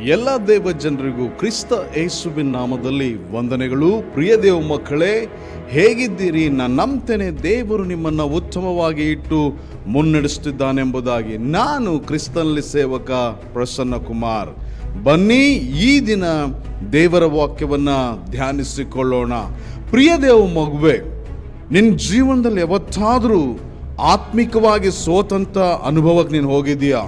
ಎಲ್ಲ ದೇವ ಜನರಿಗೂ ಕ್ರಿಸ್ತ ಯೇಸುವಿನ ನಾಮದಲ್ಲಿ ವಂದನೆಗಳು. ಪ್ರಿಯ ದೇವ ಮಕ್ಕಳೇ, ಹೇಗಿದ್ದೀರಿ? ನಾನು ನಂಬ್ತೇನೆ, ದೇವರು ನಿಮ್ಮನ್ನು ಉತ್ತಮವಾಗಿ ಇಟ್ಟು ಮುನ್ನಡೆಸುತ್ತಿದ್ದಾನೆಂಬುದಾಗಿ. ನಾನು ಕ್ರಿಸ್ತನಲ್ಲಿ ಸೇವಕ ಪ್ರಸನ್ನ ಕುಮಾರ್. ಬನ್ನಿ, ಈ ದಿನ ದೇವರ ವಾಕ್ಯವನ್ನು ಧ್ಯಾನಿಸಿಕೊಳ್ಳೋಣ. ಪ್ರಿಯ ದೇವ ಮಗುವೆ ನಿನ್ನ ಜೀವನದಲ್ಲಿ ಯಾವತ್ತಾದರೂ ಆತ್ಮಿಕವಾಗಿ ಸೋತಂಥ ಅನುಭವಕ್ಕೆ ನೀನು ಹೋಗಿದೀಯಾ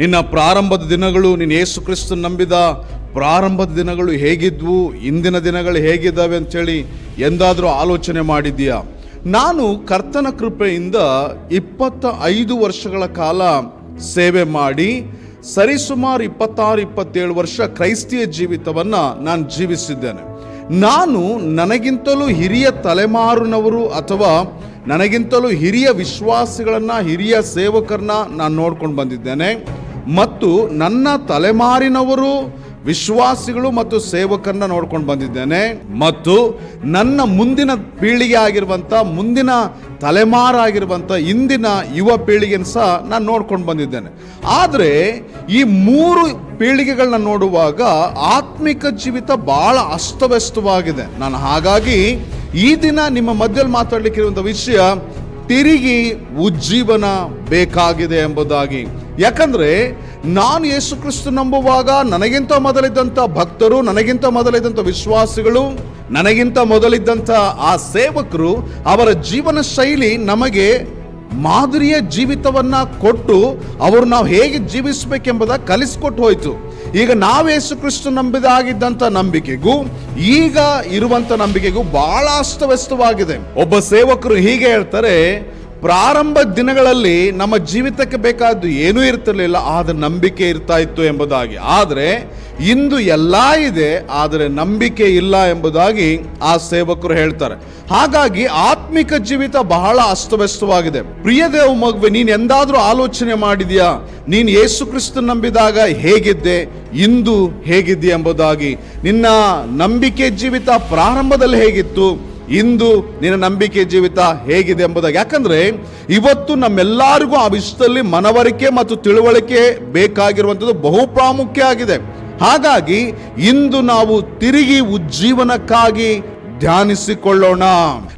ನಿನ್ನ ಪ್ರಾರಂಭದ ದಿನಗಳು ನೀನು ಯೇಸು ಕ್ರಿಸ್ತ ನಂಬಿದ ಪ್ರಾರಂಭದ ದಿನಗಳು ಹೇಗಿದ್ವು? ಇಂದಿನ ದಿನಗಳು ಹೇಗಿದ್ದಾವೆ ಅಂಥೇಳಿ ಎಂದಾದರೂ ಆಲೋಚನೆ ಮಾಡಿದ್ದೀಯಾ? ನಾನು ಕರ್ತನ ಕೃಪೆಯಿಂದ ಇಪ್ಪತ್ತ ಐದು ವರ್ಷಗಳ ಕಾಲ ಸೇವೆ ಮಾಡಿ ಸರಿಸುಮಾರು ಇಪ್ಪತ್ತಾರು, ಇಪ್ಪತ್ತೇಳು ವರ್ಷ ಕ್ರೈಸ್ತಿಯ ಜೀವಿತವನ್ನು ನಾನು ಜೀವಿಸಿದ್ದೇನೆ. ನಾನು ನನಗಿಂತಲೂ ಹಿರಿಯ ತಲೆಮಾರಿನವರು ಅಥವಾ ನನಗಿಂತಲೂ ಹಿರಿಯ ವಿಶ್ವಾಸಿಗಳನ್ನು, ಹಿರಿಯ ಸೇವಕರನ್ನ ನಾನು ನೋಡ್ಕೊಂಡು ಬಂದಿದ್ದೇನೆ. ಮತ್ತು ನನ್ನ ತಲೆಮಾರಿನವರು, ವಿಶ್ವಾಸಿಗಳು ಮತ್ತು ಸೇವಕರನ್ನ ನೋಡ್ಕೊಂಡು ಬಂದಿದ್ದೇನೆ. ಮತ್ತು ನನ್ನ ಮುಂದಿನ ಪೀಳಿಗೆ ಆಗಿರುವಂಥ ಮುಂದಿನ ತಲೆಮಾರಾಗಿರುವಂಥ ಇಂದಿನ ಯುವ ಪೀಳಿಗೆನ ಸಹ ನಾನು ನೋಡ್ಕೊಂಡು ಬಂದಿದ್ದೇನೆ. ಆದರೆ ಈ ಮೂರು ಪೀಳಿಗೆಗಳನ್ನ ನೋಡುವಾಗ ಆತ್ಮಿಕ ಜೀವಿತ ಬಹಳ ಅಸ್ತವ್ಯಸ್ತವಾಗಿದೆ. ನಾನು ಹಾಗಾಗಿ ಈ ದಿನ ನಿಮ್ಮ ಮಧ್ಯದಲ್ಲಿ ಮಾತಾಡ್ಲಿಕ್ಕಿರುವಂಥ ವಿಷಯ, ತಿರುಗಿ ಉಜ್ಜೀವನ ಬೇಕಾಗಿದೆ ಎಂಬುದಾಗಿ. ಯಾಕಂದ್ರೆ ನಾನು ಯೇಸು ಕ್ರಿಸ್ತು ನಂಬುವಾಗ ನನಗಿಂತ ಮೊದಲಿದ್ದಂಥ ಭಕ್ತರು, ನನಗಿಂತ ಮೊದಲಿದ್ದಂಥ ವಿಶ್ವಾಸಿಗಳು, ನನಗಿಂತ ಮೊದಲಿದ್ದಂಥ ಆ ಸೇವಕರು ಅವರ ಜೀವನ ಶೈಲಿ ನಮಗೆ ಮಾದರಿಯ ಜೀವಿತವನ್ನ ಕೊಟ್ಟು ಅವರು ನಾವು ಹೇಗೆ ಜೀವಿಸಬೇಕೆಂಬುದ ಕಲಿಸ್ಕೊಟ್ಟು ಹೋಯಿತು. ಈಗ ನಾವು ಯೇಸು ಕ್ರಿಸ್ತು ನಂಬಿದಾಗಿದ್ದಂಥ ನಂಬಿಕೆಗೂ, ಈಗ ಇರುವಂತ ನಂಬಿಕೆಗೂ ಬಹಳ ಅಸ್ತವ್ಯಸ್ತವಾಗಿದೆ. ಒಬ್ಬ ಸೇವಕರು ಹೀಗೆ ಹೇಳ್ತಾರೆ ಪ್ರಾರಂಭ ದಿನಗಳಲ್ಲಿ ನಮ್ಮ ಜೀವಿತಕ್ಕೆ ಬೇಕಾದ್ದು ಏನೂ ಇರ್ತಿರಲಿಲ್ಲ, ಆದ್ರೆ ನಂಬಿಕೆ ಇರ್ತಾ ಇತ್ತು ಎಂಬುದಾಗಿ. ಆದರೆ ಇಂದು ಎಲ್ಲ ಇದೆ, ಆದರೆ ನಂಬಿಕೆ ಇಲ್ಲ ಎಂಬುದಾಗಿ ಆ ಸೇವಕರು ಹೇಳ್ತಾರೆ. ಹಾಗಾಗಿ ಆತ್ಮಿಕ ಜೀವಿತ ಬಹಳ ಅಸ್ತವ್ಯಸ್ತವಾಗಿದೆ. ಪ್ರಿಯ ದೇವ ಮಗುವೆ, ನೀನು ಎಂದಾದರೂ ಆಲೋಚನೆ ಮಾಡಿದ್ಯಾ? ನೀನು ಯೇಸು ಕ್ರಿಸ್ತ ನಂಬಿದಾಗ ಹೇಗಿದ್ದೆ? ಇಂದು ಹೇಗಿದ್ದೆ ಎಂಬುದಾಗಿ. ನಿನ್ನ ನಂಬಿಕೆ ಜೀವಿತ ಪ್ರಾರಂಭದಲ್ಲಿ ಹೇಗಿತ್ತು? ಇಂದು ನಿನ್ನ ನಂಬಿಕೆ ಜೀವಿತ ಹೇಗಿದೆ ಎಂಬುದಾಗಿ. ಯಾಕಂದ್ರೆ ಇವತ್ತು ನಮ್ಮೆಲ್ಲರಿಗೂ ಆ ವಿಷಯದಲ್ಲಿ ಮನವರಿಕೆ ಮತ್ತು ತಿಳುವಳಿಕೆ ಬೇಕಾಗಿರುವಂಥದ್ದು ಬಹು ಪ್ರಾಮುಖ್ಯ ಆಗಿದೆ. ಹಾಗಾಗಿ ಇಂದು ನಾವು ತಿರುಗಿ ಉಜ್ಜೀವನಕ್ಕಾಗಿ ಧ್ಯಾನಿಸಿಕೊಳ್ಳೋಣ.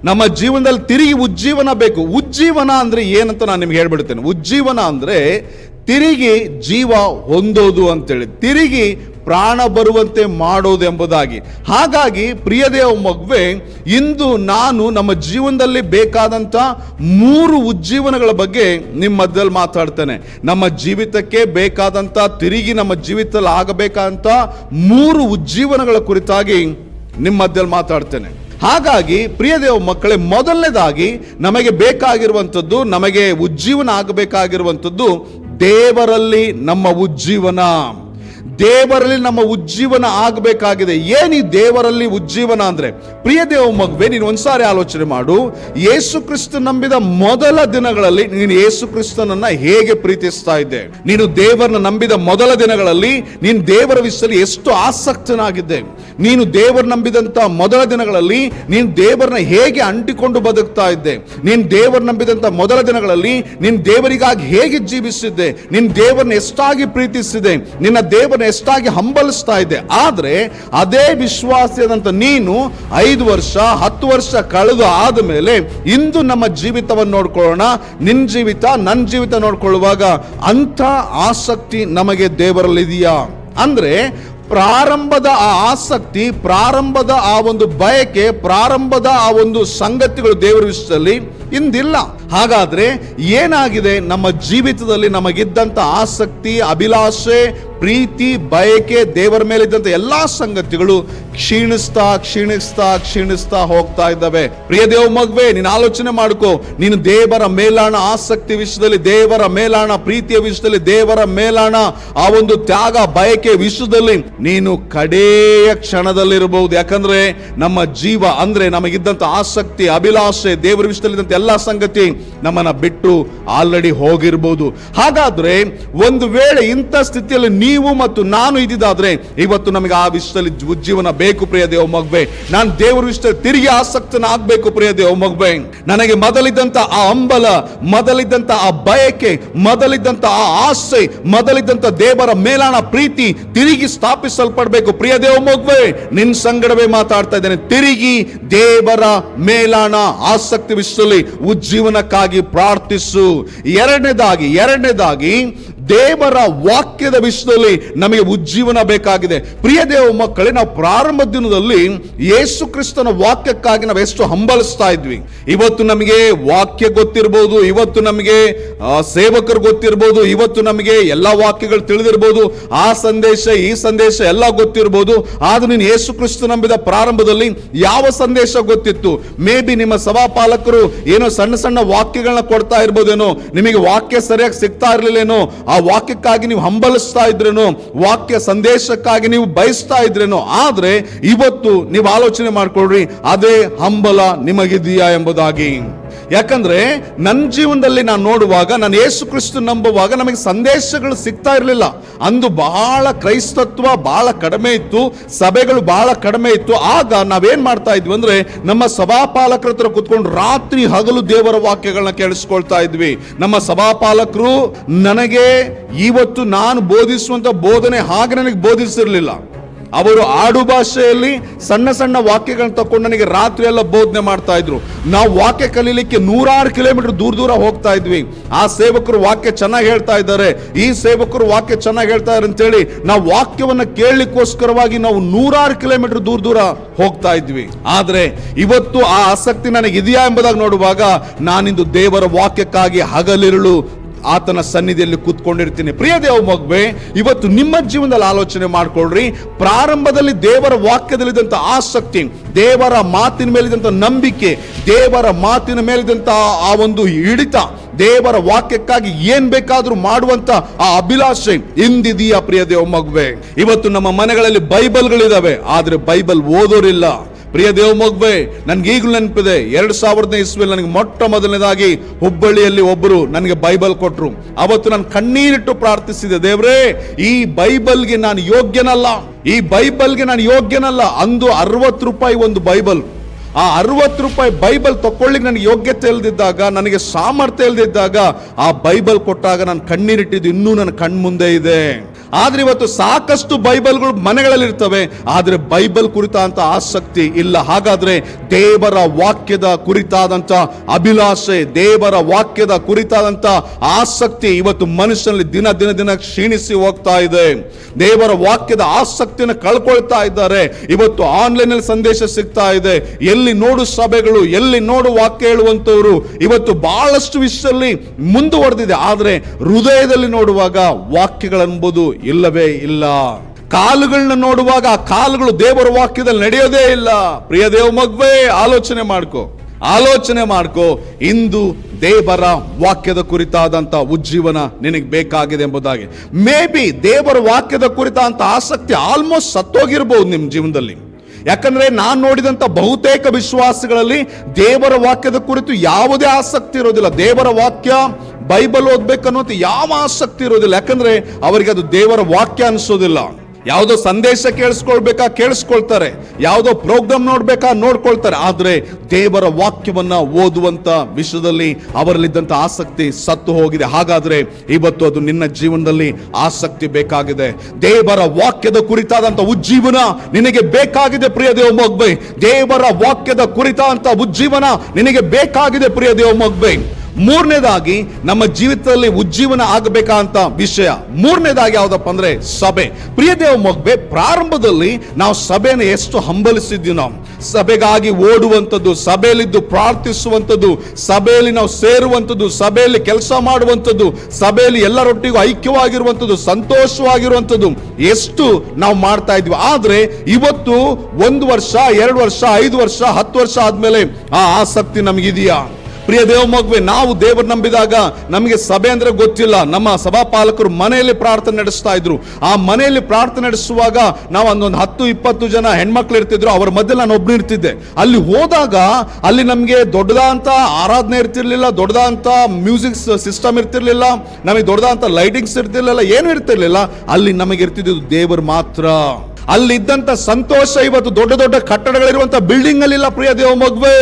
ನಮ್ಮ ಜೀವನದಲ್ಲಿ ತಿರುಗಿ ಉಜ್ಜೀವನ ಬೇಕು. ಉಜ್ಜೀವನ ಅಂದ್ರೆ ಏನಂತ ನಾನು ನಿಮ್ಗೆ ಹೇಳ್ಬಿಡ್ತೇನೆ. ಉಜ್ಜೀವನ ಅಂದ್ರೆ ತಿರುಗಿ ಜೀವ ಹೊಂದೋದು ಅಂತೇಳಿ. ತಿರುಗಿ ಪ್ರಾಣ ಬರುವಂತೆ ಮಾಡೋದೆಂಬುದಾಗಿ. ಹಾಗಾಗಿ ಪ್ರಿಯದೇವ ಮಗುವೆ, ಇಂದು ನಾನು ನಮ್ಮ ಜೀವನದಲ್ಲಿ ಬೇಕಾದಂಥ ಮೂರು ಉಜ್ಜೀವನಗಳ ಬಗ್ಗೆ ನಿಮ್ಮ ಮಧ್ಯದಲ್ಲಿ ಮಾತಾಡ್ತೇನೆ. ನಮ್ಮ ಜೀವಿತಕ್ಕೆ ಬೇಕಾದಂಥ, ತಿರುಗಿ ನಮ್ಮ ಜೀವಿತದಲ್ಲಿ ಆಗಬೇಕಾದಂಥ ಮೂರು ಉಜ್ಜೀವನಗಳ ಕುರಿತಾಗಿ ನಿಮ್ಮ ಮಧ್ಯದಲ್ಲಿ ಮಾತಾಡ್ತೇನೆ. ಹಾಗಾಗಿ ಪ್ರಿಯ ದೇವ ಮಕ್ಕಳೇ, ಮೊದಲನೇದಾಗಿ ನಮಗೆ ಬೇಕಾಗಿರುವಂಥದ್ದು, ನಮಗೆ ಉಜ್ಜೀವನ ಆಗಬೇಕಾಗಿರುವಂಥದ್ದು ದೇವರಲ್ಲಿ ನಮ್ಮ ಉಜ್ಜೀವನ. ದೇವರಲ್ಲಿ ನಮ್ಮ ಉಜ್ಜೀವನ ಆಗಬೇಕಾಗಿದೆ. ಏನು ಈ ದೇವರಲ್ಲಿ ಉಜ್ಜೀವನ ಅಂದ್ರೆ? ಪ್ರಿಯ ದೇವ ಮಗುವೆ, ನೀನು ಒಂದ್ಸಾರಿ ಆಲೋಚನೆ ಮಾಡು. ಯೇಸು ಕ್ರಿಸ್ತ ನಂಬಿದ ಮೊದಲ ದಿನಗಳಲ್ಲಿ ನೀನು ಯೇಸು ಕ್ರಿಸ್ತನನ್ನ ಹೇಗೆ ಪ್ರೀತಿಸ್ತಾ ಇದ್ದೆ? ನೀನು ದೇವರನ್ನ ನಂಬಿದ ಮೊದಲ ದಿನಗಳಲ್ಲಿ ನೀನು ದೇವರ ವಿಷಯದಲ್ಲಿ ಎಷ್ಟು ಆಸಕ್ತನಾಗಿದ್ದೆ? ನೀನು ದೇವರ ನಂಬಿದಂತ ಮೊದಲ ದಿನಗಳಲ್ಲಿ ನೀನು ದೇವರನ್ನ ಹೇಗೆ ಅಂಟಿಕೊಂಡು ಬದುಕ್ತಾ ಇದ್ದೆ? ನೀನು ದೇವರ ನಂಬಿದಂತ ಮೊದಲ ದಿನಗಳಲ್ಲಿ ನೀನು ದೇವರಿಗಾಗಿ ಹೇಗೆ ಜೀವಿಸಿದ್ದೆ ನಿನ್ನ ದೇವರನ್ನ ಎಷ್ಟಾಗಿ ಪ್ರೀತಿಸಿದೆ ನಿನ್ನ ದೇವರನ್ನ ಎಷ್ಟಾಗಿ ಹಂಬಲಿಸ್ತಾ ಇದ್ದೆ? ಆದ್ರೆ ಅದೇ ವಿಶ್ವಾಸದಂತ ನೀನು ಐದು ವರ್ಷ, ಹತ್ತು ವರ್ಷ ಕಳೆದು ಆದ ಮೇಲೆ ಇಂದು ನಮ್ಮ ಜೀವಿತವನ್ನು ನೋಡ್ಕೊಳ್ಳೋಣ. ನಿನ್ನ ಜೀವಿತ ನನ್ನ ಜೀವಿತ ನೋಡ್ಕೊಳ್ಳುವಾಗ ಅಂಥ ಆಸಕ್ತಿ ನಮಗೆ ದೇವರಲ್ಲಿದೆಯಾ? ಅಂದ್ರೆ ಪ್ರಾರಂಭದ ಆ ಆಸಕ್ತಿ, ಪ್ರಾರಂಭದ ಆ ಒಂದು ಬಯಕೆ, ಪ್ರಾರಂಭದ ಆ ಒಂದು ಸಂಗತಿಗಳು ದೇವರ ವಿಷಯದಲ್ಲಿ ಇಂದಿಲ್ಲ. ಹಾಗಾದ್ರೆ ಏನಾಗಿದೆ? ನಮ್ಮ ಜೀವಿತದಲ್ಲಿ ನಮಗಿದ್ದಂಥ ಆಸಕ್ತಿ, ಅಭಿಲಾಷೆ ಪ್ರೀತಿ, ಬಯಕೆ, ದೇವರ ಮೇಲೆ ಇದ್ದಂತ ಎಲ್ಲಾ ಸಂಗತಿಗಳು ಕ್ಷೀಣಿಸ್ತಾ ಕ್ಷೀಣಿಸ್ತಾ ಕ್ಷೀಣಿಸ್ತಾ ಹೋಗ್ತಾ ಇದ್ದಾವೆ. ಪ್ರಿಯ ದೇವ ಮಗುವೆ, ನೀನು ಆಲೋಚನೆ ಮಾಡ್ಕೊ. ನೀನು ದೇವರ ಮೇಲಾಣ, ಆಸಕ್ತಿ ವಿಷಯದಲ್ಲಿ ದೇವರ ಮೇಲಾಣ, ಪ್ರೀತಿಯ ವಿಷಯದಲ್ಲಿ ದೇವರ ಮೇಲಾಣ, ಆ ಒಂದು ತ್ಯಾಗ, ಬಯಕೆ ವಿಷಯದಲ್ಲಿ ನೀನು ಕಡೆಯ ಕ್ಷಣದಲ್ಲಿರಬಹುದು. ಯಾಕಂದ್ರೆ ನಮ್ಮ ಜೀವ ಅಂದ್ರೆ ನಮಗಿದ್ದಂಥ ಆಸಕ್ತಿ, ಅಭಿಲಾಷೆ, ದೇವರ ವಿಷಯದಲ್ಲಿ ಇದ್ದಂತ ಎಲ್ಲ ಸಂಗತಿ ನಮ್ಮನ್ನ ಬಿಟ್ಟು ಆಲ್ರೆಡಿ ಹೋಗಿರ್ಬೋದು. ಹಾಗಾದ್ರೆ ಒಂದು ವೇಳೆ ಇಂಥ ಸ್ಥಿತಿಯಲ್ಲಿ ನೀವು ಮತ್ತು ನಾನು ಇದ್ದಿದ್ದಾದ್ರೆ ಇವತ್ತು ನಮಗೆ ಆ ವಿಷಯದಲ್ಲಿ ಉಜ್ಜೀವನ ಬೇಕು ಪ್ರಿಯ ದೇವ ಮಗ್ಬೆ ನಾನು ದೇವರ ವಿಷಯದಲ್ಲಿ ತಿರುಗಿ ಆಸಕ್ತನ ಆಗ್ಬೇಕು ಪ್ರಿಯ ದೇವ ಮಗ್ಬೆ ನನಗೆ ಮೊದಲಿದ್ದಂತ ಆ ಅಂಬಲ ಮೊದಲಿದ್ದಂತ ಆ ಬಯಕೆ, ಮೊದಲಿದ್ದಂತ ಆ ಆಸೆ, ಮೊದಲಿದ್ದಂತ ದೇವರ ಮೇಲಾಣ ಪ್ರೀತಿ ತಿರುಗಿ ಸ್ಥಾಪಿಸಲ್ಪಡಬೇಕು ಪ್ರಿಯ ದೇವ ಮಗ್ಬೆ ನಿನ್ ಸಂಗಡವೇ ಮಾತಾಡ್ತಾ ಇದ್ದೇನೆ. ತಿರುಗಿ ದೇವರ ಮೇಲಾಣ ಆಸಕ್ತಿ ವಿಷಯದಲ್ಲಿ ಉಜ್ಜೀವನಕ್ಕಾಗಿ ಪ್ರಾರ್ಥಿಸು. ಎರಡನೇದಾಗಿ ಎರಡನೇದಾಗಿ ದೇವರ ವಾಕ್ಯದ ವಿಷಯದಲ್ಲಿ ನಮಗೆ ಉಜ್ಜೀವನ ಬೇಕಾಗಿದೆ. ಪ್ರಿಯ ದೇವ ಮಕ್ಕಳೇ, ನಾವು ಪ್ರಾರಂಭ ದಿನದಲ್ಲಿ ಯೇಸು ಕ್ರಿಸ್ತನ ವಾಕ್ಯಕ್ಕಾಗಿ ನಾವು ಎಷ್ಟು ಹಂಬಲಿಸ್ತಾ ಇದ್ವಿ. ಇವತ್ತು ನಮಗೆ ವಾಕ್ಯ ಗೊತ್ತಿರ್ಬೋದು, ಇವತ್ತು ನಮಗೆ ಸೇವಕರು ಗೊತ್ತಿರ್ಬೋದು, ಇವತ್ತು ನಮಗೆ ಎಲ್ಲ ವಾಕ್ಯಗಳು ತಿಳಿದಿರ್ಬೋದು, ಆ ಸಂದೇಶ, ಈ ಸಂದೇಶ ಎಲ್ಲ ಗೊತ್ತಿರ್ಬೋದು. ಆದ್ರೆ ನೀನು ಯೇಸು ಕ್ರಿಸ್ತ ನಂಬಿದ ಪ್ರಾರಂಭದಲ್ಲಿ ಯಾವ ಸಂದೇಶ ಗೊತ್ತಿತ್ತು? ಮೇ ಬಿ ನಿಮ್ಮ ಸಭಾಪಾಲಕರು ಏನೋ ಸಣ್ಣ ಸಣ್ಣ ವಾಕ್ಯಗಳನ್ನ ಕೊಡ್ತಾ ಇರ್ಬೋದೇನೋ, ನಿಮಗೆ ವಾಕ್ಯ ಸರಿಯಾಗಿ ಸಿಗ್ತಾ ಇರ್ಲಿಲ್ಲೇನೋ ಆ ವಾಕ್ಯಕ್ಕಾಗಿ ನೀವು ಹಂಬಲಿಸ್ತಾ ಇದ್ರೇನೋ, ವಾಕ್ಯ ಸಂದೇಶಕ್ಕಾಗಿ ನೀವು ಬಯಸ್ತಾ ಇದ್ರೇನೋ, ಆದರೆ ಇವತ್ತು ನೀವು ಆಲೋಚನೆ ಮಾಡ್ಕೊಳ್ರಿ, ಅದೇ ಹಂಬಲ ನಿಮಗಿದೆಯಾ ಎಂಬುದಾಗಿ. ಯಾಕಂದ್ರೆ ನನ್ನ ಜೀವನದಲ್ಲಿ ನಾನು ನೋಡುವಾಗ, ನಾನು ಯೇಸು ಕ್ರಿಸ್ತು ನಂಬುವಾಗ ನಮಗೆ ಸಂದೇಶಗಳು ಸಿಗ್ತಾ ಇರಲಿಲ್ಲ. ಅಂದು ಬಹಳ ಕ್ರೈಸ್ತತ್ವ ಬಹಳ ಕಡಿಮೆ ಇತ್ತು, ಸಭೆಗಳು ಬಹಳ ಕಡಿಮೆ ಇತ್ತು. ಆಗ ನಾವೇನ್ ಮಾಡ್ತಾ ಇದ್ವಿ ಅಂದ್ರೆ, ನಮ್ಮ ಸಭಾಪಾಲಕರ ಹತ್ರ ಕುತ್ಕೊಂಡು ರಾತ್ರಿ ಹಗಲು ದೇವರ ವಾಕ್ಯಗಳನ್ನ ಕೇಳಿಸ್ಕೊಳ್ತಾ ಇದ್ವಿ. ನಮ್ಮ ಸಭಾಪಾಲಕರು ನನಗೆ, ಇವತ್ತು ನಾನು ಬೋಧಿಸುವಂತ ಬೋಧನೆ ಹಾಗೆ ನನಗೆ ಬೋಧಿಸಿರ್ಲಿಲ್ಲ. ಅವರು ಆಡು ಭಾಷೆಯಲ್ಲಿ ಸಣ್ಣ ಸಣ್ಣ ವಾಕ್ಯಗಳನ್ನ ತಕೊಂಡು ನನಗೆ ರಾತ್ರಿ ಎಲ್ಲ ಬೋಧನೆ ಮಾಡ್ತಾ ಇದ್ರು. ನಾವು ವಾಕ್ಯ ಕಲೀಲಿಕ್ಕೆ ನೂರಾರು ಕಿಲೋಮೀಟರ್ ದೂರ ದೂರ ಹೋಗ್ತಾ ಇದ್ವಿ. ಆ ಸೇವಕರು ವಾಕ್ಯ ಚೆನ್ನಾಗಿ ಹೇಳ್ತಾ ಇದ್ದಾರೆ. ಈ ಸೇವಕರು ವಾಕ್ಯ ಚೆನ್ನಾಗಿ ಹೇಳ್ತಾ ಇದ್ದಾರೆ ಅಂತೇಳಿ ನಾವು ವಾಕ್ಯವನ್ನು ಕೇಳಲಿಕ್ಕೋಸ್ಕರವಾಗಿ ನಾವು ನೂರಾರು ಕಿಲೋಮೀಟರ್ ದೂರ ದೂರ ಹೋಗ್ತಾ ಇದ್ವಿ. ಆದರೆ ಇವತ್ತು ಆ ಆಸಕ್ತಿ ನನಗೆ ಇದೆಯಾ ಎಂಬುದಾಗಿ ನೋಡುವಾಗ ನಾನಿಂದು ದೇವರ ವಾಕ್ಯಕ್ಕಾಗಿ ಹಗಲಿರುಳು ಆತನ ಸನ್ನಿಧಿಯಲ್ಲಿ ಕೂತ್ಕೊಂಡಿರ್ತೀನಿ. ಪ್ರಿಯ ದೇವ ಮಗುವೆ, ಇವತ್ತು ನಿಮ್ಮ ಜೀವನದಲ್ಲಿ ಆಲೋಚನೆ ಮಾಡ್ಕೊಳ್ರಿ. ಪ್ರಾರಂಭದಲ್ಲಿ ದೇವರ ವಾಕ್ಯದಲ್ಲಿದ್ದಂಥ ಆಸಕ್ತಿ, ದೇವರ ಮಾತಿನ ಮೇಲಿದ್ದಂಥ ನಂಬಿಕೆ, ದೇವರ ಮಾತಿನ ಮೇಲಿದ್ದಂಥ ಆ ಒಂದು ಹಿಡಿತ, ದೇವರ ವಾಕ್ಯಕ್ಕಾಗಿ ಏನ್ ಬೇಕಾದ್ರೂ ಮಾಡುವಂತ ಆ ಅಭಿಲಾಷೆ ಇಂದಿದೀಯ ಪ್ರಿಯ ದೇವ ಮಗುವೆ. ಇವತ್ತು ನಮ್ಮ ಮನೆಗಳಲ್ಲಿ ಬೈಬಲ್ಗಳಿದಾವೆ, ಆದ್ರೆ ಬೈಬಲ್ ಓದೋರಿಲ್ಲ. ಪ್ರಿಯ ದೇವ ಮಗುವೆ ನನ್ಗೆ ಈಗಲೂ ನೆನಪಿದೆ, ಎರಡು ಸಾವಿರದ ಇಸ್ವಿಯಲ್ಲಿ ನನಗೆ ಮೊಟ್ಟ ಮೊದಲನೇದಾಗಿ ಹುಬ್ಬಳ್ಳಿಯಲ್ಲಿ ಒಬ್ಬರು ನನಗೆ ಬೈಬಲ್ ಕೊಟ್ರು. ಅವತ್ತು ನಾನು ಕಣ್ಣೀರಿಟ್ಟು ಪ್ರಾರ್ಥಿಸಿದೆ, ದೇವ್ರೇ, ಈ ಬೈಬಲ್ಗೆ ನಾನು ಯೋಗ್ಯನಲ್ಲ. ಈ ಬೈಬಲ್ಗೆ ನಾನು ಯೋಗ್ಯನಲ್ಲ, ಅಂದು ಅರವತ್ತು ರೂಪಾಯಿ ಒಂದು ಬೈಬಲ್. ಆ ಅರವತ್ತು ರೂಪಾಯಿ ಬೈಬಲ್ ತಕೊಳ್ಳಿಕ್ಕೆ ನನಗೆ ಯೋಗ್ಯತೆ ಇಲ್ದಿದ್ದಾಗ, ನನಗೆ ಸಾಮರ್ಥ್ಯ ಇಲ್ದಿದ್ದಾಗ, ಆ ಬೈಬಲ್ ಕೊಟ್ಟಾಗ ನಾನು ಕಣ್ಣೀರಿಟ್ಟಿದ್ದು ಇನ್ನೂ ನನ್ನ ಕಣ್ಮುಂದೆ ಇದೆ. ಆದ್ರೆ ಇವತ್ತು ಸಾಕಷ್ಟು ಬೈಬಲ್ಗಳು ಮನೆಗಳಲ್ಲಿ ಇರ್ತವೆ ಆದ್ರೆ ಬೈಬಲ್ ಕುರಿತಾದಂತ ಆಸಕ್ತಿ ಇಲ್ಲ. ಹಾಗಾದ್ರೆ ದೇವರ ವಾಕ್ಯದ ಕುರಿತಾದಂತ ಅಭಿಲಾಷೆ, ದೇವರ ವಾಕ್ಯದ ಕುರಿತಾದಂತ ಆಸಕ್ತಿ ಇವತ್ತು ಮನುಷ್ಯನಲ್ಲಿ ದಿನ ದಿನ ದಿನ ಕ್ಷೀಣಿಸಿ ಹೋಗ್ತಾ ಇದೆ. ದೇವರ ವಾಕ್ಯದ ಆಸಕ್ತಿಯನ್ನು ಕಳ್ಕೊಳ್ತಾ ಇದ್ದಾರೆ. ಇವತ್ತು ಆನ್ಲೈನ್ ಅಲ್ಲಿ ಸಂದೇಶ ಸಿಗ್ತಾ ಇದೆ. ಎಲ್ಲಿ ನೋಡು ಸಭೆಗಳು, ಎಲ್ಲಿ ನೋಡು ವಾಕ್ಯ ಹೇಳುವಂತವರು ಇವತ್ತು ಬಹಳಷ್ಟು ವಿಷಯದಲ್ಲಿ ಮುಂದುವರೆದಿದೆ. ಆದರೆ ಹೃದಯದಲ್ಲಿ ನೋಡುವಾಗ ವಾಕ್ಯಗಳೆಂಬುದು ಇಲ್ಲವೇ ಇಲ್ಲ. ಕಾಲುಗಳನ್ನ ನೋಡುವಾಗ ಆ ಕಾಲುಗಳು ದೇವರ ವಾಕ್ಯದಲ್ಲಿ ನಡೆಯೋದೇ ಇಲ್ಲ. ಪ್ರಿಯ ದೇವ ಮಗ್ವೇ, ಆಲೋಚನೆ ಮಾಡ್ಕೊ. ಆಲೋಚನೆ ಮಾಡ್ಕೋ. ಇಂದು ದೇವರ ವಾಕ್ಯದ ಕುರಿತಾದಂತ ಉಜ್ಜೀವನ ನಿನಗೆ ಬೇಕಾಗಿದೆ ಎಂಬುದಾಗಿ. ಮೇ ಬಿ ದೇವರ ವಾಕ್ಯದ ಕುರಿತಾದಂತ ಆಸಕ್ತಿ ಆಲ್ಮೋಸ್ಟ್ ಸತ್ತೋಗಿರ್ಬೋದು ನಿಮ್ಮ ಜೀವನದಲ್ಲಿ. ಯಾಕಂದ್ರೆ ನಾನು ನೋಡಿದಂತ ಬಹುತೇಕ ವಿಶ್ವಾಸಗಳಲ್ಲಿ ದೇವರ ವಾಕ್ಯದ ಕುರಿತು ಯಾವುದೇ ಆಸಕ್ತಿ ಇರೋದಿಲ್ಲ. ದೇವರ ವಾಕ್ಯ ಬೈಬಲ್ ಓದ್ಬೇಕನ್ನೋದು ಯಾವ ಆಸಕ್ತಿ ಇರೋದಿಲ್ಲ. ಯಾಕಂದ್ರೆ ಅವರಿಗೆ ಅದು ದೇವರ ವಾಕ್ಯ ಅನಿಸೋದಿಲ್ಲ. ಯಾವುದೋ ಸಂದೇಶ ಕೇಳಿಸ್ಕೊಳ್ಬೇಕಾ ಕೇಳಿಸ್ಕೊಳ್ತಾರೆ. ಯಾವುದೋ ಪ್ರೋಗ್ರಾಮ್ ನೋಡ್ಬೇಕಾ ನೋಡ್ಕೊಳ್ತಾರೆ. ಆದರೆ ದೇವರ ವಾಕ್ಯವನ್ನ ಓದುವಂತ ವಿಷಯದಲ್ಲಿ ಅವರಲ್ಲಿದ್ದಂಥ ಆಸಕ್ತಿ ಸತ್ತು ಹೋಗಿದೆ. ಹಾಗಾದ್ರೆ ಇವತ್ತು ಅದು ನಿನ್ನ ಜೀವನದಲ್ಲಿ ಆಸಕ್ತಿ ಬೇಕಾಗಿದೆ. ದೇವರ ವಾಕ್ಯದ ಕುರಿತಾದಂಥ ಉಜ್ಜೀವನ ನಿನಗೆ ಬೇಕಾಗಿದೆ ಪ್ರಿಯ ದೇವ ಮಗ್ಬೈ. ದೇವರ ವಾಕ್ಯದ ಕುರಿತಾದಂಥ ಉಜ್ಜೀವನ ನಿನಗೆ ಬೇಕಾಗಿದೆ ಪ್ರಿಯ ದೇವ ಮಗ್ಬೆ. ಮೂರನೇದಾಗಿ ನಮ್ಮ ಜೀವಿತದಲ್ಲಿ ಉಜ್ಜೀವನ ಆಗಬೇಕಂತ ವಿಷಯ. ಮೂರನೇದಾಗಿ ಯಾವುದಪ್ಪ ಅಂದ್ರೆ ಸಭೆ. ಪ್ರಿಯ ದೇವ ಮಗ್ಬೆ ಪ್ರಾರಂಭದಲ್ಲಿ ನಾವು ಸಭೆಯನ್ನು ಎಷ್ಟು ಹಂಬಲಿಸಿದ್ವಿ ನಾವು. ಸಭೆಗಾಗಿ ಓಡುವಂಥದ್ದು, ಸಭೆಯಲ್ಲಿದ್ದು ಪ್ರಾರ್ಥಿಸುವಂಥದ್ದು, ಸಭೆಯಲ್ಲಿ ನಾವು ಸೇರುವಂಥದ್ದು, ಸಭೆಯಲ್ಲಿ ಕೆಲಸ ಮಾಡುವಂಥದ್ದು, ಸಭೆಯಲ್ಲಿ ಎಲ್ಲರೊಟ್ಟಿಗೂ ಐಕ್ಯವಾಗಿರುವಂಥದ್ದು, ಸಂತೋಷವಾಗಿರುವಂಥದ್ದು ಎಷ್ಟು ನಾವು ಮಾಡ್ತಾ ಇದ್ವಿ ಆದ್ರೆ ಇವತ್ತು ಒಂದು ವರ್ಷ, ಎರಡು ವರ್ಷ, ಐದು ವರ್ಷ, ಹತ್ತು ವರ್ಷ ಆದಮೇಲೆ ಆ ಆಸಕ್ತಿ ನಮಗಿದೆಯಾ? ಪ್ರಿಯ ದೇವ ಮಗುವೆ, ನಾವು ದೇವರು ನಂಬಿದಾಗ ನಮಗೆ ಸಭೆ ಅಂದ್ರೆ ಗೊತ್ತಿಲ್ಲ. ನಮ್ಮ ಸಭಾಪಾಲಕರು ಮನೆಯಲ್ಲಿ ಪ್ರಾರ್ಥನೆ ನಡೆಸ್ತಾ ಇದ್ರು. ಆ ಮನೆಯಲ್ಲಿ ಪ್ರಾರ್ಥನೆ ನಡೆಸುವಾಗ ನಾವು ಒಂದೊಂದು ಹತ್ತು, ಇಪ್ಪತ್ತು ಜನ ಹೆಣ್ಮಕ್ಳು ಇರ್ತಿದ್ರು. ಅವ್ರ ಮಧ್ಯೆ ನಾನು ಒಬ್ಬನು ಇರ್ತಿದ್ದೆ. ಅಲ್ಲಿ ಹೋದಾಗ ಅಲ್ಲಿ ನಮಗೆ ದೊಡ್ಡದಾದಂಥ ಆರಾಧನೆ ಇರ್ತಿರ್ಲಿಲ್ಲ ದೊಡ್ಡದಾದಂಥ ಮ್ಯೂಸಿಕ್ ಸಿಸ್ಟಮ್ ಇರ್ತಿರ್ಲಿಲ್ಲ, ನಮಗೆ ದೊಡ್ಡದಾದಂಥ ಲೈಟಿಂಗ್ಸ್ ಇರ್ತಿರ್ಲಿಲ್ಲ, ಏನು ಇರ್ತಿರ್ಲಿಲ್ಲ. ಅಲ್ಲಿ ನಮಗೆ ಇರ್ತಿದ್ದು ದೇವರು ಮಾತ್ರ. ಅಲ್ಲಿದ್ದಂತ ಸಂತೋಷ ಇವತ್ತು ದೊಡ್ಡ ದೊಡ್ಡ ಕಟ್ಟಡಗಳಿರುವಂಥ ಬಿಲ್ಡಿಂಗ್ ಅಲ್ಲಿಲ್ಲ ಪ್ರಿಯ ದೇವ ಮಗುವೆ.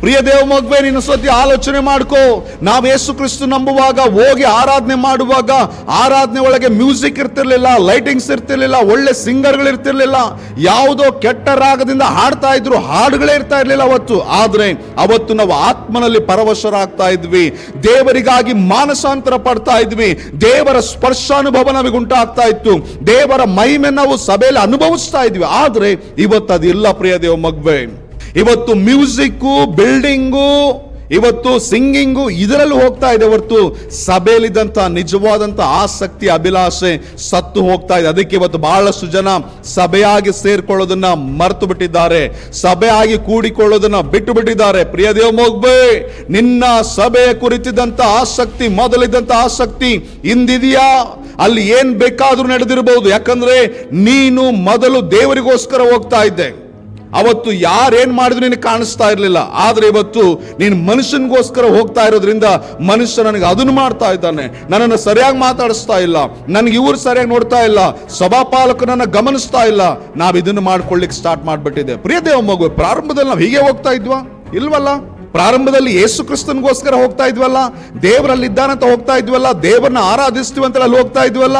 ಪ್ರಿಯ ದೇವ ಮಗುವೆ, ನೀನು ಸತಿ ಆಲೋಚನೆ ಮಾಡ್ಕೋ. ನಾವು ಯೇಸು ಕ್ರಿಸ್ತು ನಂಬುವಾಗ, ಹೋಗಿ ಆರಾಧನೆ ಮಾಡುವಾಗ, ಆರಾಧನೆ ಒಳಗೆ ಮ್ಯೂಸಿಕ್ ಇರ್ತಿರ್ಲಿಲ್ಲ, ಲೈಟಿಂಗ್ಸ್ ಇರ್ತಿರ್ಲಿಲ್ಲ, ಒಳ್ಳೆ ಸಿಂಗರ್ಗಳು ಇರ್ತಿರ್ಲಿಲ್ಲ, ಯಾವುದೋ ಕೆಟ್ಟ ರಾಗದಿಂದ ಹಾಡ್ತಾ ಇದ್ರು, ಹಾಡುಗಳೇ ಇರ್ತಾ ಇರ್ಲಿಲ್ಲ ಅವತ್ತು. ಆದ್ರೆ ಅವತ್ತು ನಾವು ಆತ್ಮನಲ್ಲಿ ಪರವಶರಾಗ್ತಾ ಇದ್ವಿ. ದೇವರಿಗಾಗಿ ಮಾನಸಾಂತರ ಪಡ್ತಾ ಇದ್ವಿ. ದೇವರ ಸ್ಪರ್ಶಾನುಭವ ನಮಗೆ ಉಂಟಾಗ್ತಾ ಇತ್ತು. ದೇವರ ಮಹಿಮೆ ನಾವು ಸಭೆಯಲ್ಲಿ ಅನುಭವಿಸ್ತಾ ಇದ್ವಿ. ಆದ್ರೆ ಇವತ್ತು ಅದಿಲ್ಲ ಪ್ರಿಯ ದೇವ ಮಗುವೆ. ಇವತ್ತು ಮ್ಯೂಸಿಕ್ಕು, ಬಿಲ್ಡಿಂಗು, ಇವತ್ತು ಸಿಂಗಿಂಗು ಇದರಲ್ಲಿ ಹೋಗ್ತಾ ಇದೆ ಹೊರತು ಸಭೆಯಲ್ಲಿದ್ದಂಥ ನಿಜವಾದಂಥ ಆಸಕ್ತಿ, ಅಭಿಲಾಷೆ ಸತ್ತು ಹೋಗ್ತಾ ಇದೆ. ಅದಕ್ಕೆ ಇವತ್ತು ಬಹಳಷ್ಟು ಜನ ಸಭೆಯಾಗಿ ಸೇರ್ಕೊಳ್ಳೋದನ್ನ ಮರೆತು ಬಿಟ್ಟಿದ್ದಾರೆ ಸಭೆಯಾಗಿ ಕೂಡಿಕೊಳ್ಳೋದನ್ನ ಬಿಟ್ಟು ಬಿಟ್ಟಿದ್ದಾರೆ ಪ್ರಿಯ ದೇವ ಮೊಗ್ಬೆ, ನಿನ್ನ ಸಭೆಯ ಕುರಿತಿದ್ದಂಥ ಆಸಕ್ತಿ, ಮೊದಲಿದ್ದಂಥ ಆಸಕ್ತಿ ಇಂದಿದೆಯಾ? ಅಲ್ಲಿ ಏನ್ ಬೇಕಾದ್ರೂ ನಡೆದಿರಬಹುದು ಯಾಕಂದ್ರೆ ನೀನು ಮೊದಲು ದೇವರಿಗೋಸ್ಕರ ಹೋಗ್ತಾ ಇದ್ದೆ. ಅವತ್ತು ಯಾರೇನು ಮಾಡಿದ್ರು ನಿನಗೆ ಕಾಣಿಸ್ತಾ ಇರಲಿಲ್ಲ. ಆದರೆ ಇವತ್ತು ನೀನು ಮನುಷ್ಯನಿಗೋಸ್ಕರ ಹೋಗ್ತಾ ಇರೋದ್ರಿಂದ ಮನುಷ್ಯ ನನಗೆ ಅದನ್ನು ಮಾಡ್ತಾ ಇದ್ದಾನೆ. ನನ್ನನ್ನು ಸರಿಯಾಗಿ ಮಾತಾಡಿಸ್ತಾ ಇಲ್ಲ. ನನಗೆ ಇವ್ರು ಸರಿಯಾಗಿ ನೋಡ್ತಾ ಇಲ್ಲ. ಸಭಾಪಾಲಕನನ್ನ ಗಮನಿಸ್ತಾ ಇಲ್ಲ. ನಾವು ಇದನ್ನು ಮಾಡ್ಕೊಳ್ಳಿಕ್ಕೆ ಸ್ಟಾರ್ಟ್ ಮಾಡಿಬಿಟ್ಟಿದೆ ಪ್ರಿಯ ದೇವ ಮಗು ಪ್ರಾರಂಭದಲ್ಲಿ ನಾವು ಹೀಗೆ ಹೋಗ್ತಾ ಇದ್ವಾ? ಇಲ್ವಲ್ಲ? ಪ್ರಾರಂಭದಲ್ಲಿ ಯೇಸು ಕ್ರಿಸ್ತನಿಗೋಸ್ಕರ ಹೋಗ್ತಾ ಇದ್ವಲ್ಲ? ದೇವರಲ್ಲಿ ಇದ್ದಾನಂತ ಹೋಗ್ತಾ ಇದ್ವಲ್ಲ? ದೇವರನ್ನ ಆರಾಧಿಸ್ತೀವಿ ಅಂತ ಅಲ್ಲಿ ಹೋಗ್ತಾ ಇದ್ವಲ್ಲ?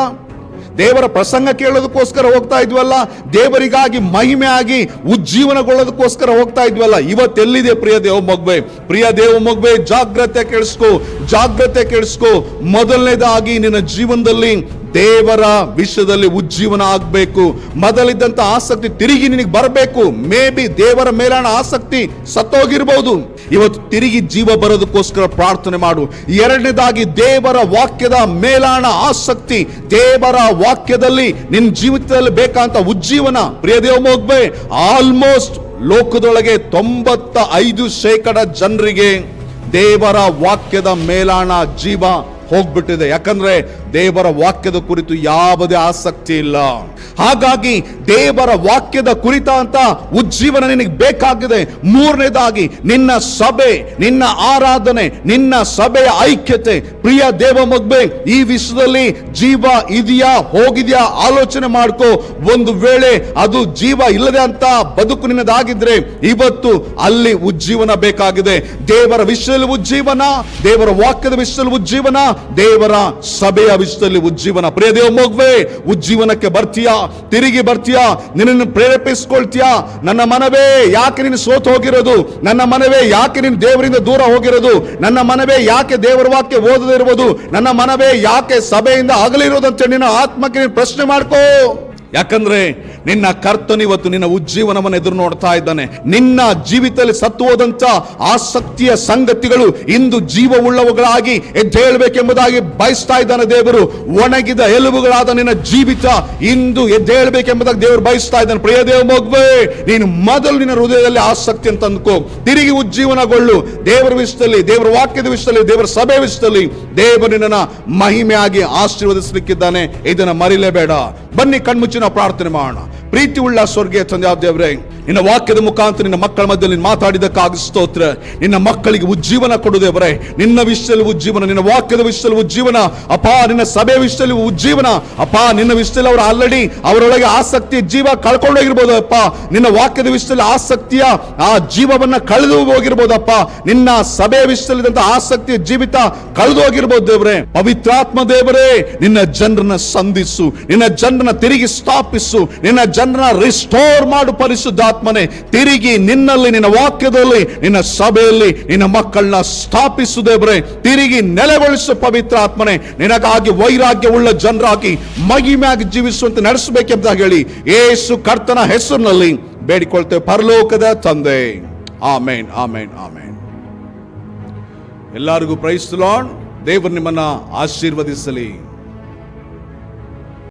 ದೇವರ ಪ್ರಸಂಗ ಕೇಳೋದಕ್ಕೋಸ್ಕರ ಹೋಗ್ತಾ ಇದ್ವಲ್ಲ, ದೇವರಿಗಾಗಿ ಮಹಿಮೆ ಆಗಿ ಉಜ್ಜೀವನಗೊಳ್ಳೋದಕ್ಕೋಸ್ಕರ ಹೋಗ್ತಾ ಇದ್ವಲ್ಲ, ಇವತ್ತೆಲ್ಲಿದೆ ಪ್ರಿಯ ದೇವ ಮಗ್ಬೆ ಪ್ರಿಯ ದೇವ ಮಗ್ಬೆ ಜಾಗ್ರತೆ ಕೇಳಿಸ್ಕೊ ಜಾಗ್ರತೆ ಕೇಳಿಸ್ಕೊ. ಮೊದಲನೇದಾಗಿ ನಿನ್ನ ಜೀವನದಲ್ಲಿ ದೇವರ ವಿಷಯದಲ್ಲಿ ಉಜ್ಜೀವನ ಆಗಬೇಕು. ಮೊದಲಿದ್ದಂತ ಆಸಕ್ತಿ ತಿರುಗಿ ನಿನಗೆ ಬರಬೇಕು. ಮೇ ಬಿ ದೇವರ ಮೇಲಾಣ ಆಸಕ್ತಿ ಸತ್ತೋಗಿರ್ಬೋದು. ಇವತ್ತು ತಿರುಗಿ ಜೀವ ಬರೋದಕ್ಕೋಸ್ಕರ ಪ್ರಾರ್ಥನೆ ಮಾಡು. ಎರಡನೇದಾಗಿ ದೇವರ ವಾಕ್ಯದ ಮೇಲಾಣ ಆಸಕ್ತಿ. ದೇವರ ವಾಕ್ಯದಲ್ಲಿ ನಿನ್ನ ಜೀವಿತದಲ್ಲಿ ಬೇಕಂತ ಉಜ್ಜೀವನ. ಪ್ರಿಯ ದೇವ ಆಲ್ಮೋಸ್ಟ್ ಲೋಕದೊಳಗೆ ತೊಂಬತ್ತ ಐದು ಶೇಕಡ ಜನರಿಗೆ ದೇವರ ವಾಕ್ಯದ ಮೇಲಾಣ ಜೀವ ಹೋಗ್ಬಿಟ್ಟಿದೆ. ಯಾಕಂದ್ರೆ ದೇವರ ವಾಕ್ಯದ ಕುರಿತು ಯಾವುದೇ ಆಸಕ್ತಿ ಇಲ್ಲ. ಹಾಗಾಗಿ ದೇವರ ವಾಕ್ಯದ ಕುರಿತಂತ ಉಜ್ಜೀವನ ನಿನಗೆ ಬೇಕಾಗಿದೆ. ಮೂರನೇದಾಗಿ, ನಿನ್ನ ಸಭೆ, ನಿನ್ನ ಆರಾಧನೆ, ನಿನ್ನ ಸಭೆಯ ಐಕ್ಯತೆ. ಪ್ರಿಯ ದೇವ ಮಗ್ಬೆ, ಈ ವಿಷಯದಲ್ಲಿ ಜೀವ ಇದೆಯಾ, ಹೋಗಿದೆಯಾ, ಆಲೋಚನೆ ಮಾಡ್ಕೋ. ಒಂದು ವೇಳೆ ಅದು ಜೀವ ಇಲ್ಲದೆ ಅಂತ ಬದುಕು ನಿನ್ನದಾಗಿದ್ರೆ, ಇವತ್ತು ಅಲ್ಲಿ ಉಜ್ಜೀವನ ಬೇಕಾಗಿದೆ. ದೇವರ ವಿಷಯದಲ್ಲಿ ಉಜ್ಜೀವನ, ದೇವರ ವಾಕ್ಯದ ವಿಷಯದಲ್ಲಿ ಉಜ್ಜೀವನ, ದೇವರ ಸಭೆಯ ವಿಷಯದಲ್ಲಿ ಉಜ್ಜೀವನ. ಪ್ರಿಯ ದೇವ ಮಗುವೆ, ಉಜ್ಜೀವನಕ್ಕೆ ಬರ್ತೀಯಾ? ತಿರುಗಿ ಬರ್ತೀಯಾ? ನಿನ್ನನ್ನು ಪ್ರೇರೇಪಿಸ್ಕೊಳ್ತೀಯಾ? ನನ್ನ ಮನವೇ ಯಾಕೆ ನೀನು ಸೋತು ಹೋಗಿರೋದು? ನನ್ನ ಮನವೇ ಯಾಕೆ ನೀನು ದೇವರಿಂದ ದೂರ ಹೋಗಿರೋದು? ನನ್ನ ಮನವೇ ಯಾಕೆ ದೇವರ ವಾಕ್ಯ ಓದದಿರುವುದು ನನ್ನ ಮನವೇ ಯಾಕೆ ಸಭೆಯಿಂದ ಅಗಲಿರೋದಂತ ನಿನ್ನ ಆತ್ಮಕ್ಕೆ ನೀನು ಪ್ರಶ್ನೆ ಮಾಡ್ಕೋ. ಯಾಕಂದ್ರೆ ನಿನ್ನ ಕರ್ತನ ಇವತ್ತು ನಿನ್ನ ಉಜ್ಜೀವನವನ್ನು ಎದುರು ನೋಡ್ತಾ ಇದ್ದಾನೆ. ನಿನ್ನ ಜೀವಿತದಲ್ಲಿ ಸತ್ತು ಹೋದಂತ ಆಸಕ್ತಿಯ ಸಂಗತಿಗಳು ಇಂದು ಜೀವವುಳ್ಳವುಗಳಾಗಿ ಎದ್ದೇಳಬೇಕೆಂಬುದಾಗಿ ಬಯಸ್ತಾ ಇದ್ದಾನೆ ದೇವರು. ಒಣಗಿದ ಎಲುಬುಗಳಾದ ನಿನ್ನ ಜೀವಿತ ಇಂದು ಎದ್ದೇಳಬೇಕೆಂಬುದಾಗಿ ದೇವರು ಬಯಸ್ತಾ ಇದ್ದಾನೆ. ಪ್ರಿಯ ದೇವ ಮಗುವೆ, ನೀನು ಮೊದಲು ನಿನ್ನ ಹೃದಯದಲ್ಲಿ ಆಸಕ್ತಿ ಅಂತ ಅಂದ್ಕೋ ತಿರುಗಿ ಉಜ್ಜೀವನಗೊಳ್ಳು. ದೇವರ ವಿಷಯದಲ್ಲಿ, ದೇವರ ವಾಕ್ಯದ ವಿಷಯದಲ್ಲಿ, ದೇವರ ಸಭೆ ವಿಷಯದಲ್ಲಿ ದೇವರು ನಿನ್ನ ಮಹಿಮೆಯಾಗಿ ಆಶೀರ್ವದಿಸಲಿಕ್ಕಿದ್ದಾನೆ. ಇದನ್ನ ಮರಿಲೇಬೇಡ. ಬನ್ನಿ ಕಣ್ಮುಚ್ಚಿ ನಾವು ಪ್ರಾರ್ಥನೆ ಮಾಡೋಣ. ಪ್ರೀತಿ ಉಳ್ಳ ಸ್ವರ್ಗೀಯ ತಂದೆ ದೇವರೇ ನಿನ್ನ ವಾಕ್ಯದ ಮುಖಾಂತರ ನಿನ್ನ ಮಕ್ಕಳ ಮಧ್ಯದಲ್ಲಿ ನೀನು ಮಾತಾಡಿದಕ್ಕಾಗಿ ಸ್ತೋತ್ರ. ನಿನ್ನ ಮಕ್ಕಳಿಗೆ ಉಜ್ಜೀವನ ಕೊಡುದೇವರೇ ನಿನ್ನ ವಿಷಯದಲ್ಲಿ ಉಜ್ಜೀವನ, ನಿನ್ನ ವಾಕ್ಯದ ವಿಷಯದಲ್ಲಿ ಉಜ್ಜೀವನ. ಅಪ್ಪ ನಿನ್ನ ಸಭೆ ವಿಷಯದಲ್ಲಿ ಉಜ್ಜೀವನ. ಅಪ್ಪ ನಿನ್ನ ವಿಷಯದಲ್ಲಿ ಅವರು ಆಲ್ರೆಡಿ ಅವರೊಳಗೆ ಆಸಕ್ತಿ ಜೀವ ಕಳ್ಕೊಂಡೋಗಿರ್ಬೋದು ಅಪ್ಪ. ನಿನ್ನ ವಾಕ್ಯದ ವಿಷಯದಲ್ಲಿ ಆಸಕ್ತಿಯ ಆ ಜೀವವನ್ನ ಕಳೆದು ಹೋಗಿರ್ಬೋದಪ್ಪ ನಿನ್ನ ಸಭೆ ವಿಷಯದಲ್ಲಿ ಆಸಕ್ತಿಯ ಜೀವಿತ ಕಳೆದು ಹೋಗಿರ್ಬೋದು ದೇವರೇ. ಪವಿತ್ರಾತ್ಮ ದೇವರೇ, ನಿನ್ನ ಜನರನ್ನ ಸಂಧಿಸು. ನಿನ್ನ ಜನರನ್ನ ತಿರುಗಿ ಸ್ಥಾಪಿಸು. ನಿನ್ನ ಜನರನ್ನ ರಿಸ್ಟೋರ್ ಮಾಡು ಪರಿಶುದ್ಧಾತ್ಮನೆ ತಿರುಗಿ ನಿನ್ನಲ್ಲಿ, ನಿನ್ನ ವಾಕ್ಯದಲ್ಲಿ, ನಿನ್ನ ಸಭೆಯಲ್ಲಿ, ನಿನ್ನ ಮಕ್ಕಳನ್ನ ಸ್ಥಾಪಿಸು ತಿರುಗಿ ನೆಲೆಗೊಳಿಸು ಪವಿತ್ರಾತ್ಮನೆ ನಿನಗಾಗಿ ವೈರಾಗ್ಯವುಳ್ಳ ಜನರಾಗಿ ಮ್ಯಾಗ್ ಜೀವಿಸುವಂತೆ ನಡೆಸಬೇಕೆಂತ ಹೇಳಿ ಏಸು ಕರ್ತನ ಹೆಸರಿನಲ್ಲಿ ಬೇಡಿಕೊಳ್ತೇವೆ. ಪರಲೋಕದ ತಂದೆ. ಆಮೇನ್ ಆಮೇನ್ ಆಮೇನ್. ಎಲ್ಲರಿಗೂ ಪ್ರೈಸ್ ಲಾರ್ಡ್. ದೇವರು ನಿಮ್ಮನ್ನ ಆಶೀರ್ವದಿಸಲಿ.